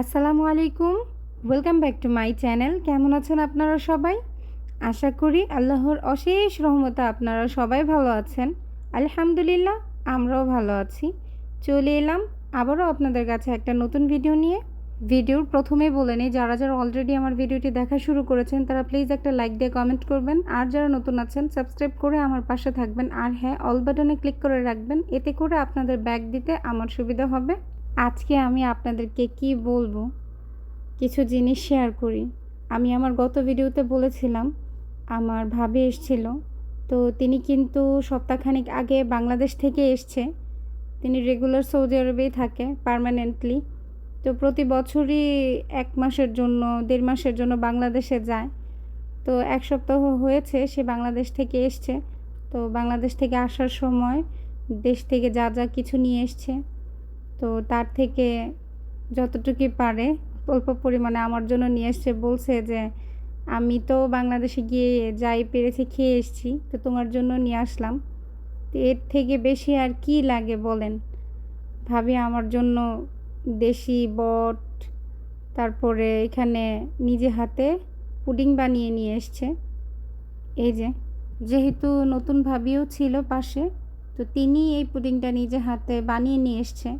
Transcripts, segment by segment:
আসসালামু আলাইকুম। Welcome back to my channel কেমন আছেন আপনারা সবাই? আশা করি আল্লাহর অশেষ রহমতে আপনারা সবাই ভালো আছেন। আলহামদুলিল্লাহ, আমরাও ভালো আছি। চলে এলাম আবারও আপনাদের কাছে একটা নতুন ভিডিও নিয়ে। ভিডিওর প্রথমে বলে নিই, যারা যারা অলরেডি আমার ভিডিওটি দেখা শুরু করেছেন, তারা প্লিজ একটা লাইক দিয়ে কমেন্ট করবেন। আর যারা নতুন আছেন সাবস্ক্রাইব করে আমার পাশে থাকবেন। আর হ্যাঁ অল বাটনে ক্লিক করে রাখবেন। এতে করে আপনাদের ব্যাগ দিতে আমার সুবিধা হবে। আজকে আমি আপনাদেরকে কি বলব? কিছু জিনিস শেয়ার করি। আমি আমার গত ভিডিওতে বলেছিলাম, আমার ভাবি এসছিল। তো তিনি কিন্তু সপ্তাহখানিক আগে বাংলাদেশ থেকে এসছে। তিনি রেগুলার সৌদি আরবেই থাকে পার্মানেন্টলি তো প্রতি বছরই এক মাসের জন্য, দেড় মাসের জন্য বাংলাদেশে যায়। তো এক সপ্তাহ হয়েছে সে বাংলাদেশ থেকে এসছে। তো বাংলাদেশ থেকে আসার সময় দেশ থেকে যা যা কিছু নিয়ে এসছে। তো তার থেকে যতটুকু পারে অল্প পরিমাণে আমার জন্য নিয়ে এসছে বলছে যে, আমি তো বাংলাদেশে গিয়ে যাই, পেরেছি, খেয়ে এসেছি, তো তোমার জন্য নিয়ে আসলাম। তো এর থেকে বেশি আর কি লাগে বলেন? ভাবি, আমার জন্য দেশি বট, তারপরে এখানে নিজে হাতে পুডিং বানিয়ে নিয়ে এসছে। এই যে, যেহেতু নতুন ভাবিও ছিল পাশে, তো তিনি এই পুডিংটা নিজে হাতে বানিয়ে নিয়ে এসছে।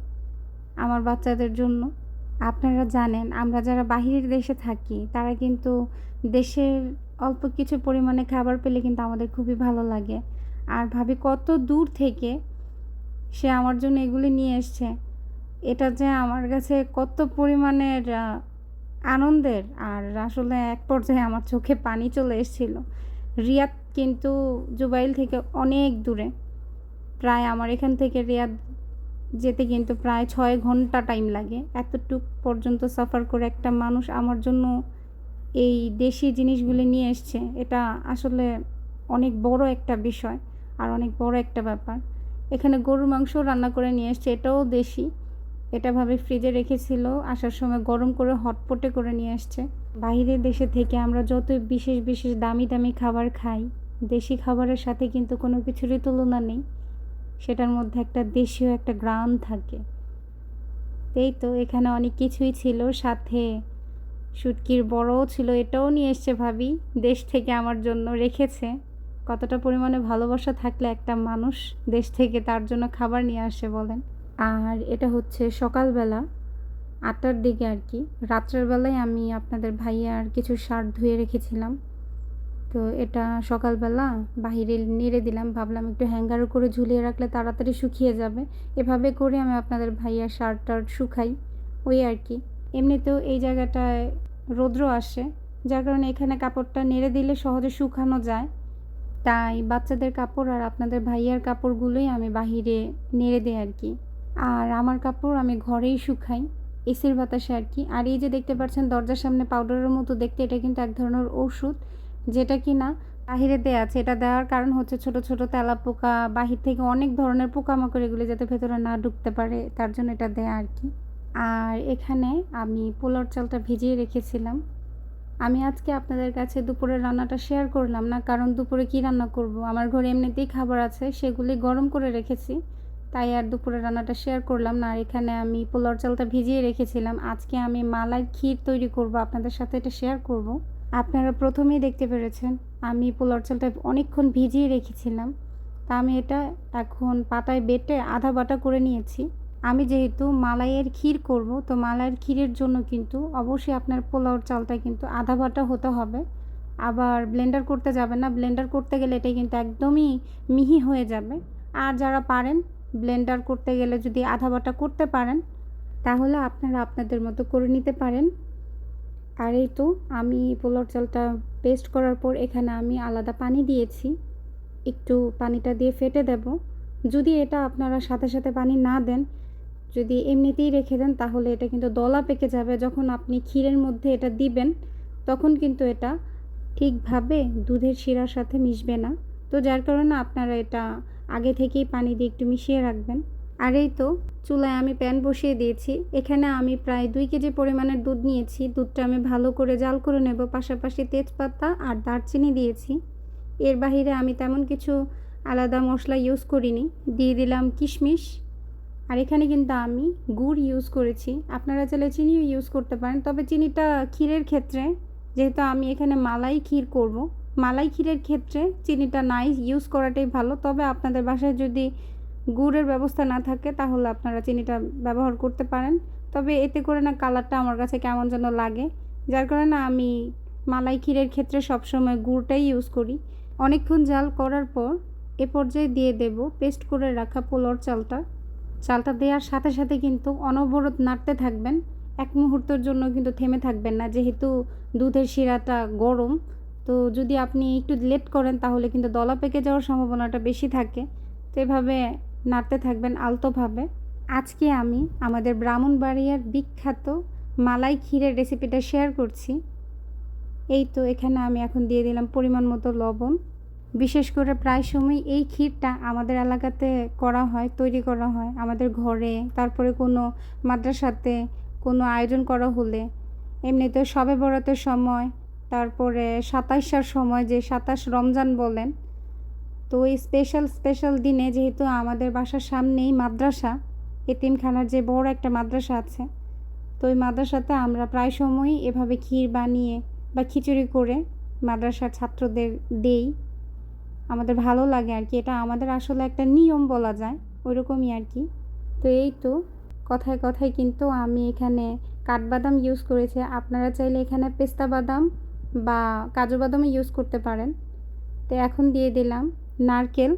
আমার বাচ্চাদের জন্য। আপনারা জানেন, আমরা যারা বাহিরের দেশে থাকি, তারা কিন্তু দেশের অল্প কিছু পরিমাণে খাবার পেলে কিন্তু আমাদের খুবই ভালো লাগে। আর ভাবি, কত দূর থেকে সে আমার জন্য এগুলি নিয়ে এসছে। এটা যে আমার কাছে কত পরিমাণের আনন্দের। আর আসলে এক পর্যায়ে আমার চোখে পানি চলে এসেছিল। রিয়াদ কিন্তু জুবাইল থেকে অনেক দূরে। প্রায় আমার এখান থেকে রিয়াদ যেতে কিন্তু প্রায় ছয় ঘণ্টা টাইম লাগে। এতটুক পর্যন্ত সাফার করে একটা মানুষ আমার জন্য এই দেশি জিনিসগুলি নিয়ে এসছে, এটা আসলে অনেক বড় একটা বিষয় আর অনেক বড় একটা ব্যাপার। এখানে গরুর মাংস রান্না করে নিয়ে এসছে, এটাও দেশি। এটা ভাবে ফ্রিজে রেখেছিল, আসার সময় গরম করে হটপটে করে নিয়ে আসছে বাইরের দেশে থেকে আমরা যত বিশেষ বিশেষ দামি দামি খাবার খাই, দেশি খাবারের সাথে কিন্তু কোনো কিছুরই তুলনা নেই। সেটার মধ্যে একটা দেশীয় একটা গ্রাম থাকে। এই তো এখানে অনেক কিছুই ছিল, সাথে শুটকির বড়ও ছিল, এটাও নিয়ে এসছে ভাবি, দেশ থেকে আমার জন্য রেখেছে। কতটা পরিমাণে ভালোবাসা থাকলে একটা মানুষ দেশ থেকে তার জন্য খাবার নিয়ে আসে বলেন। আর এটা হচ্ছে সকালবেলা আটটার দিকে আর কি। রাত্রের বেলায় আমি আপনাদের ভাইয়ার কিছু শার্ট ধুয়ে রেখেছিলাম। তো এটা সকালবেলা বাহিরে নেড়ে দিলাম, ভাবলাম একটু হ্যাঙ্গারও করে ঝুলিয়ে রাখলে তাড়াতাড়ি শুকিয়ে যাবে। এভাবে করে আমি আপনাদের ভাইয়ার শার্ট টার্ট শুকাই, ওই আর কি। এমনিতেও এই জায়গাটায় রৌদ্র আসে, যার কারণে এখানে কাপড়টা নেড়ে দিলে সহজে শুকানো যায়। তাই বাচ্চাদের কাপড় আর আপনাদের ভাইয়ার কাপড়গুলোই আমি বাহিরে নেড়ে দিই আর কি। আর আমার কাপড় আমি ঘরেই শুকাই, এসির বাতাসে আর কি। আর এই যে দেখতে পাচ্ছেন দরজার সামনে পাউডারের মতো দেখতে, এটা কিন্তু এক ধরনের ওষুধ। যেটা কি না বাহিরে দেওয়া আছে। এটা দেওয়ার কারণ হচ্ছে ছোট ছোট তেলা পোকা বাহির থেকে অনেক ধরনের পোকামাকড় এগুলি যাতে ভেতরে না ঢুকতে পারে, তার জন্য এটা দেয়া আর কি। আর এখানে আমি পোলার চালটা ভিজিয়ে রেখেছিলাম। আমি আজকে আপনাদের কাছে দুপুরের রান্নাটা শেয়ার করলাম না, কারণ দুপুরে কি রান্না করব? আমার ঘরে এমনিতেই খাবার আছে, সেগুলি গরম করে রেখেছি, তাই আর দুপুরে রান্নাটা শেয়ার করলাম না। আর এখানে আমি পোলার চালটা ভিজিয়ে রেখেছিলাম। আজকে আমি মালাই ক্ষীর তৈরি করব, আপনাদের সাথে এটা শেয়ার করব। আপনারা প্রথমেই দেখতে পেরেছেন, আমি পোলার চালটা অনেকক্ষণ ভিজিয়ে রেখেছিলাম। তা আমি এটা এখন পাতায় বেটে আধা বাটা করে নিয়েছি। আমি যেহেতু মালাইয়ের ক্ষীর করব, তো মালাইয়ের ক্ষীরের জন্য কিন্তু অবশ্যই আপনার পোলাওর চালটা কিন্তু আধা বাটা হতে হবে। আবার ব্লেন্ডার করতে যাবে না, ব্লেন্ডার করতে গেলে এটা কিন্তু একদমই মিহি হয়ে যাবে। আর যারা পারেন, ব্লেন্ডার করতে গেলে যদি আধা বাটা করতে পারেন, তাহলে আপনারা আপনাদের মতো করে নিতে পারেন। আর এই তো, আমি পোলার চালটা পেস্ট করার পর এখানে আমি আলাদা পানি দিয়েছি। একটু পানিটা দিয়ে ফেটে দেব। যদি এটা আপনারা সাথে সাথে পানি না দেন, যদি এমনিতেই রেখে দেন, তাহলে এটা কিন্তু দলা পেকে যাবে। যখন আপনি ক্ষীরের মধ্যে এটা দিবেন, তখন কিন্তু এটা ঠিকভাবে দুধের শিরার সাথে মিশবে না। তো যার কারণে আপনারা এটা আগে থেকেই পানি দিয়ে একটু মিশিয়ে রাখবেন। আর এই তো, চুলায় আমি প্যান বসিয়ে দিয়েছি। এখানে আমি প্রায় দুই কেজি পরিমাণের দুধ নিয়েছি। দুধটা আমি ভালো করে জাল করে নেব। পাশাপাশি তেজপাতা আর দারচিনি দিয়েছি। এর বাহিরে আমি তেমন কিছু আলাদা মশলা ইউজ করিনি। দিয়ে দিলাম কিশমিশ। আর এখানে কিন্তু আমি গুড় ইউজ করেছি। আপনারা চাইলে চিনিও ইউজ করতে পারেন। তবে চিনিটা ক্ষীরের ক্ষেত্রে, যেহেতু আমি এখানে মালাই ক্ষীর করব। মালাই ক্ষীরের ক্ষেত্রে চিনিটা নাই ইউজ করাটাই ভালো। তবে আপনাদের বাসায় যদি গুড়ের ব্যবস্থা না থাকে, তাহলে আপনারা চিনিটা ব্যবহার করতে পারেন। তবে এতে করে না কালারটা আমার কাছে কেমন যেন লাগে। যার কারণে আমি মালাই ক্ষীরের ক্ষেত্রে সবসময় গুড়টাই ইউজ করি। অনেকক্ষণ জাল করার পর এ পর্যায়ে দিয়ে দেব পেস্ট করে রাখা পোলার চালটা। চালটা দেওয়ার সাথে সাথে কিন্তু অনবরত নাড়তে থাকবেন। এক মুহূর্তের জন্য কিন্তু থেমে থাকবেন না, যেহেতু দুধের শিরাটা গরম। তো যদি আপনি একটু লেট করেন, তাহলে কিন্তু দলা পেকে যাওয়ার সম্ভাবনাটা বেশি থাকে। তো এভাবে নাড়তে থাকবেন আলতোভাবে। আজকে আমি আমাদের ব্রাহ্মণবাড়িয়ার বিখ্যাত মালাই ক্ষীরের রেসিপিটা শেয়ার করছি। এই তো এখানে আমি এখন দিয়ে দিলাম পরিমাণ মতো লবণ। বিশেষ করে প্রায় সময় এই ক্ষীরটা আমাদের এলাকাতে করা হয়, তৈরি করা হয় আমাদের ঘরে। তারপরে কোনো মাদ্রাসাতে কোনো আয়োজন করা হলে, এমনিতে সবে বরাতের সময়, তারপরে সাতাশার সময় যে সাতাশ রমজান বলেন তো ওই স্পেশাল স্পেশাল দিনে যেহেতু আমাদের বাসার সামনেই মাদ্রাসা, এতিমখানার যে বড় একটা মাদ্রাসা আছে, তো ওই মাদ্রাসাতে আমরা প্রায় সময়ই এভাবে ক্ষীর বানিয়ে বা খিচুড়ি করে মাদ্রাসার ছাত্রদের দেই। আমাদের ভালো লাগে আর কি, এটা আমাদের আসলে একটা নিয়ম বলা যায়, ওইরকমই আর কি। তো এই তো, কথায় কথায় কিন্তু আমি এখানে কাঠবাদাম ইউজ করেছি, আপনারা চাইলে এখানে পেস্তা বাদাম বা কাজু বাদামও ইউজ করতে পারেন। তো এখন দিয়ে দিলাম। নারকেল।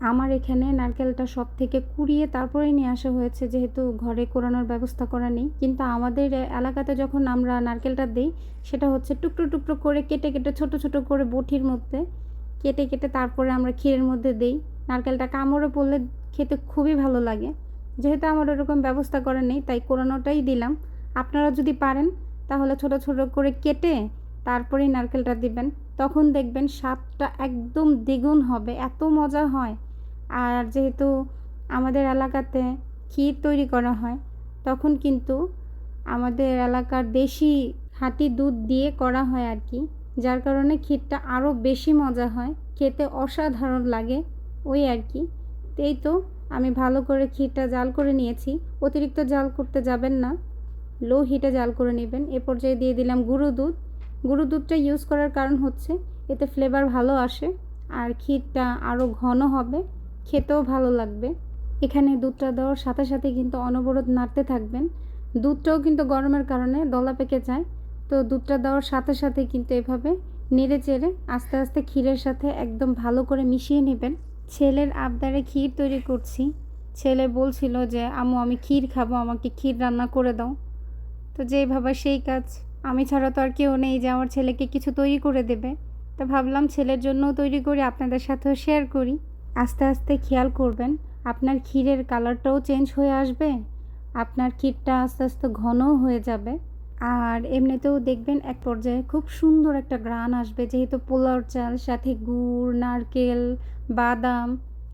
আমার এখানে নারকেলটা সব থেকে কুড়িয়ে তারপরে নিয়ে আসা হয়েছে, যেহেতু ঘরে কোরানোর ব্যবস্থা করা নেই। কিন্তু আমাদের এলাকাতে যখন আমরা নারকেলটা দিই, সেটা হচ্ছে টুকরো টুকরো করে কেটে কেটে, ছোট ছোট করে বটির মধ্যে কেটে কেটে তারপরে আমরা ক্ষীরের মধ্যে দিই। নারকেলটা কামড়ে পড়লে খেতে খুবই ভালো লাগে। যেহেতু আমার ওরকম ব্যবস্থা করা নেই, তাই কোরানোটাই দিলাম। আপনারা যদি পারেন, তাহলে ছোট ছোট করে কেটে তারপরেই নারকেলটা দিবেন। তখন দেখবেন স্বাদটা একদম দ্বিগুণ হবে, এত মজা হয়। আর যেহেতু আমাদের এলাকাতে ক্ষীর তৈরি করা হয়, তখন কিন্তু আমাদের এলাকার দেশি হাঁটি দুধ দিয়ে করা হয় আর কি, যার কারণে ক্ষীরটা আরও বেশি মজা হয়, খেতে অসাধারণ লাগে ওই আর কি। এই তো আমি ভালো করে ক্ষীরটা জাল করে নিয়েছি, অতিরিক্ত জাল করতে যাবেন না, লো হিটে জাল করে নেবেন। এ পর্যায়ে দিয়ে দিলাম গুঁড়ো দুধ। গুঁড়ো দুধটা ইউজ করার কারণ হচ্ছে, এতে ফ্লেভার ভালো আসে আর ক্ষীরটা আরও ঘন হবে, খেতেও ভালো লাগবে। এখানে দুধটা দেওয়ার সাথে সাথে কিন্তু অনবরত নাড়তে থাকবেন। দুধটাও কিন্তু গরমের কারণে দলা পেকে যায়, তো দুধটা দেওয়ার সাথে সাথে কিন্তু এভাবে নেড়ে চেড়ে আস্তে আস্তে ক্ষীরের সাথে একদম ভালো করে মিশিয়ে নেবেন। ছেলের আবদারে ক্ষীর তৈরি করছি। ছেলে বলছিল যে, আম্মু, আমি ক্ষীর খাব, আমাকে ক্ষীর রান্না করে দাও। তো যেই ভাবা সেই কাজ আমি ছাড়া তো আর কেউ নেই যে আমার ছেলেকে কিছু তৈরি করে দেবে। তা ভাবলাম ছেলের জন্যও তৈরি করি, আপনাদের সাথেও শেয়ার করি। আস্তে আস্তে খেয়াল করবেন, আপনার ক্ষীরের কালারটাও চেঞ্জ হয়ে আসবে, আপনার ক্ষীরটা আস্তে আস্তে ঘনও হয়ে যাবে। আর এমনিতেও দেখবেন এক পর্যায়ে খুব সুন্দর একটা গ্রান আসবে, যেহেতু পোলাওর চাল, সাথে গুড়, নারকেল, বাদাম,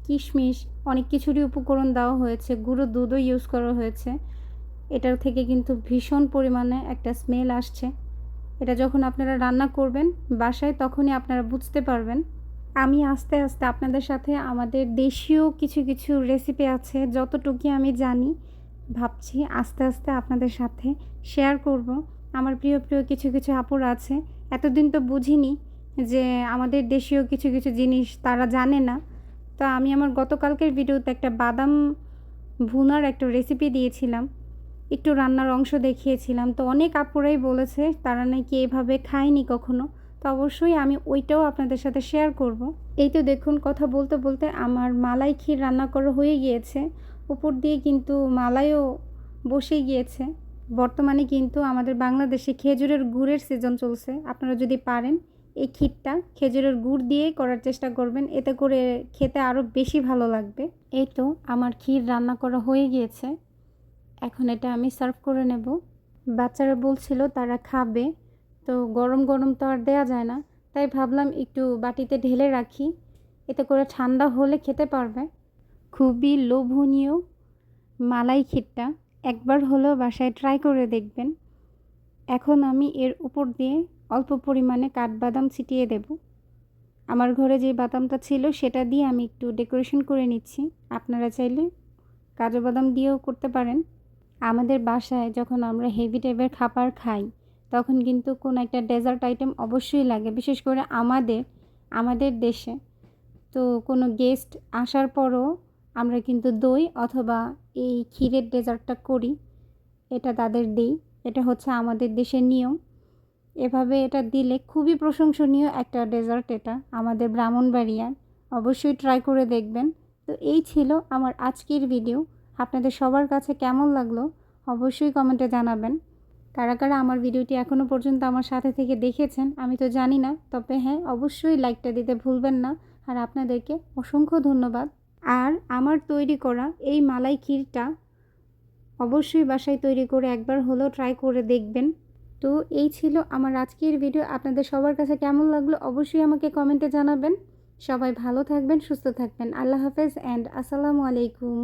কিশমিশ, অনেক কিছুরই উপকরণ দেওয়া হয়েছে, গুঁড়ো দুধও ইউজ করা হয়েছে। এটার থেকে কিন্তু ভীষণ পরিমাণে একটা স্মেল আসছে। এটা যখন আপনারা রান্না করবেন বাসায়, তখনই আপনারা বুঝতে পারবেন। আমি আস্তে আস্তে আপনাদের সাথে আমাদের দেশীয় কিছু কিছু রেসিপি আছে যতটুকু আমি জানি, ভাবছি আস্তে আস্তে আপনাদের সাথে শেয়ার করব। আমার প্রিয় প্রিয় কিছু কিছু আপুর আছে। এতদিন তো বুঝিনি যে আমাদের দেশীয় কিছু কিছু জিনিস তারা জানে না। তো আমি আমার গতকালকের ভিডিওতে একটা বাদাম ভুনার একটা রেসিপি দিয়েছিলাম। একটু রান্নার অংশ দেখিয়েছিলাম। তো অনেক আপুরাই বলেছে, তারা নাকি এভাবে খায়নি কখনো। তো অবশ্যই আমি ওইটাও আপনাদের সাথে শেয়ার করব। এই তো দেখুন, কথা বলতে বলতে আমার মালাই ক্ষীর রান্না করা হয়ে গিয়েছে। উপর দিয়ে কিন্তু মালাইও বসে গিয়েছে। বর্তমানে কিন্তু আমাদের বাংলাদেশে খেজুরের গুড়ের সিজন চলছে। আপনারা যদি পারেন এই ক্ষীরটা, খেজুরের গুড় দিয়েই করার চেষ্টা করবেন। এতে করে খেতে আরও বেশি ভালো লাগবে। এই তো আমার ক্ষীর রান্না করা হয়ে গিয়েছে। এখন এটা আমি সার্ভ করে নেব। বাচ্চারা বলছিল তারা খাবে, তো গরম গরম তো আর দেওয়া যায় না। তাই ভাবলাম একটু বাটিতে ঢেলে রাখি, এতে করে ঠান্ডা হলে খেতে পারবে। খুবই লোভনীয় মালাই ক্ষীরটা, একবার হলেও বাসায় ট্রাই করে দেখবেন। এখন আমি এর উপর দিয়ে অল্প পরিমাণে কাঠবাদাম ছিটিয়ে দেব। আমার ঘরে যে বাদামটা ছিল সেটা দিয়ে আমি একটু ডেকোরেশন করে নিচ্ছি। আপনারা চাইলে কাজু বাদাম দিয়েও করতে পারেন। আমাদের বাসায় যখন আমরা হেভি টাইপের খাবার খাই, তখন কিন্তু কোনো একটা ডেজার্ট আইটেম অবশ্যই লাগে, বিশেষ করে আমাদের আমাদের দেশে। তো কোনো গেস্ট আসার পরও আমরা কিন্তু দই অথবা এই ক্ষীরের ডেজার্টটা করি, এটা তাদের দিই, এটা হচ্ছে আমাদের দেশের নিয়ম। এভাবে এটা দিলে খুবই প্রশংসনীয় একটা ডেজার্ট এটা, আমাদের ব্রাহ্মণবাড়িয়ার। অবশ্যই ট্রাই করে দেখবেন। তো এই ছিল আমার আজকের ভিডিও আপনাদের সবার কাছে কেমন লাগল অবশ্যই কমেন্টে জানাবেন। কারা কারা আমার ভিডিওটি এখনও পর্যন্ত আমার সাথে থেকে দেখেছেন, আমি তো জানি না, তবে হ্যাঁ অবশ্যই লাইকটা দিতে ভুলবেন না। আর আপনাদেরকে অসংখ্য ধন্যবাদ। আর আমার তৈরি করা এই মালাই ক্ষীরটা অবশ্যই বাসায় তৈরি করে একবার হলেও ট্রাই করে দেখবেন। তো এই ছিল আমার আজকের ভিডিও, আপনাদের সবার কাছে কেমন লাগল অবশ্যই আমাকে কমেন্টে জানাবেন। সবাই ভালো থাকবেন, সুস্থ থাকবেন। আল্লাহ হাফেজ অ্যান্ড আসসালামু আলাইকুম।